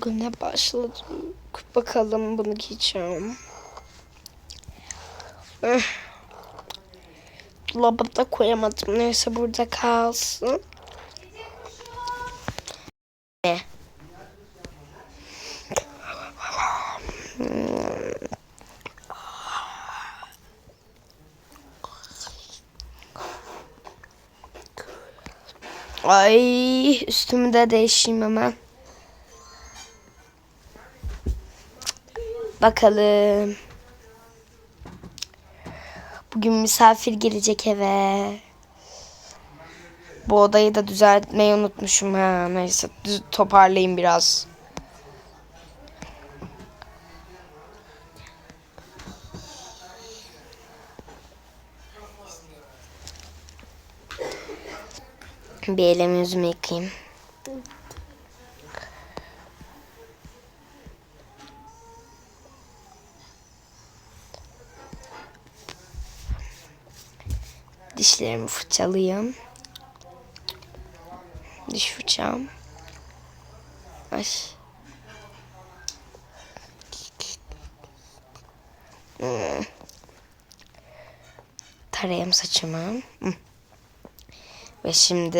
Güne başladım. Bakalım bunu giyeceğim. Dolaba da koyamadım. Neyse burada kalsın. Ay üstümü de değişeyim hemen. Bakalım. Bugün misafir gelecek eve. Bu odayı da düzeltmeyi unutmuşum ha. Neyse toparlayayım biraz. Bir elimi yüzümü yıkayayım. Dişlerimi fırçalayayım. Diş fırçam. Ay. Hmm. Tarayayım saçımı. Hı. Ve şimdi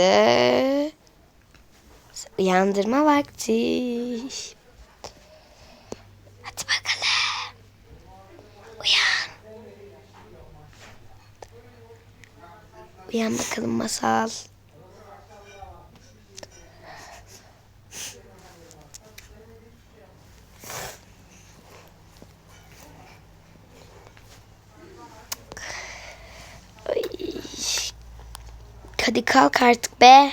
uyandırma vakti. Hadi bakalım. Uyan. Uyan bakalım masal. Hadi kalk artık be.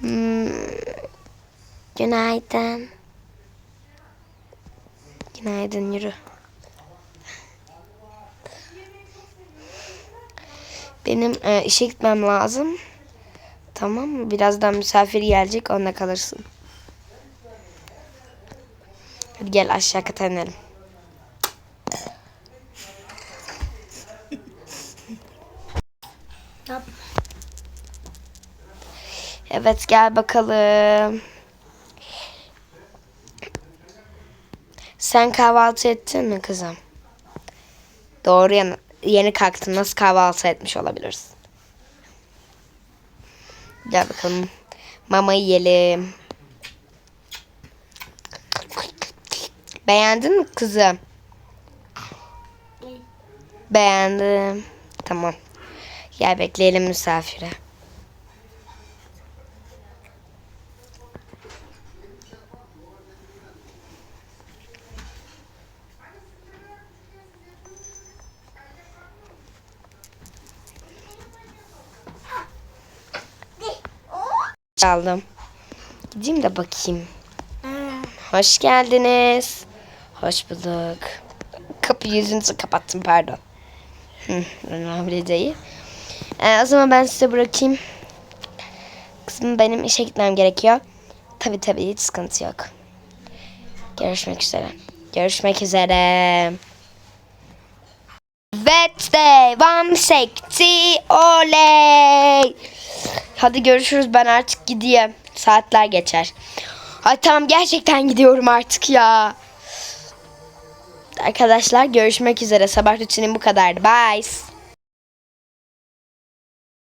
Hmm. Günaydın. Günaydın yürü. Benim e, işe gitmem lazım. Tamam mı? Birazdan misafir gelecek onunla kalırsın. Hadi gel aşağı kata. Evet gel bakalım. Sen kahvaltı ettin mi kızım? Doğru yan yeni kalktın. Nasıl kahvaltı etmiş olabilirsin? Gel bakalım. Mama yiyelim. Beğendin mi kızım? Beğendim. Tamam. Gel bekleyelim misafire. Aldım. Gideyim de bakayım. Hoş geldiniz. Hoş bulduk. Kapıyı yüzünüzü kapattım pardon. Hı, değil. Ee, o zaman ben size bırakayım. Kızım benim işe gitmem gerekiyor. Tabii tabii hiç sıkıntı yok. Görüşmek üzere. Görüşmek üzere. Wednesday, one sekti, oley. Hadi görüşürüz ben artık gideyim. Saatler geçer. Ay tamam gerçekten gidiyorum artık ya. Arkadaşlar görüşmek üzere. Sabah rutinim bu kadardı. Bye.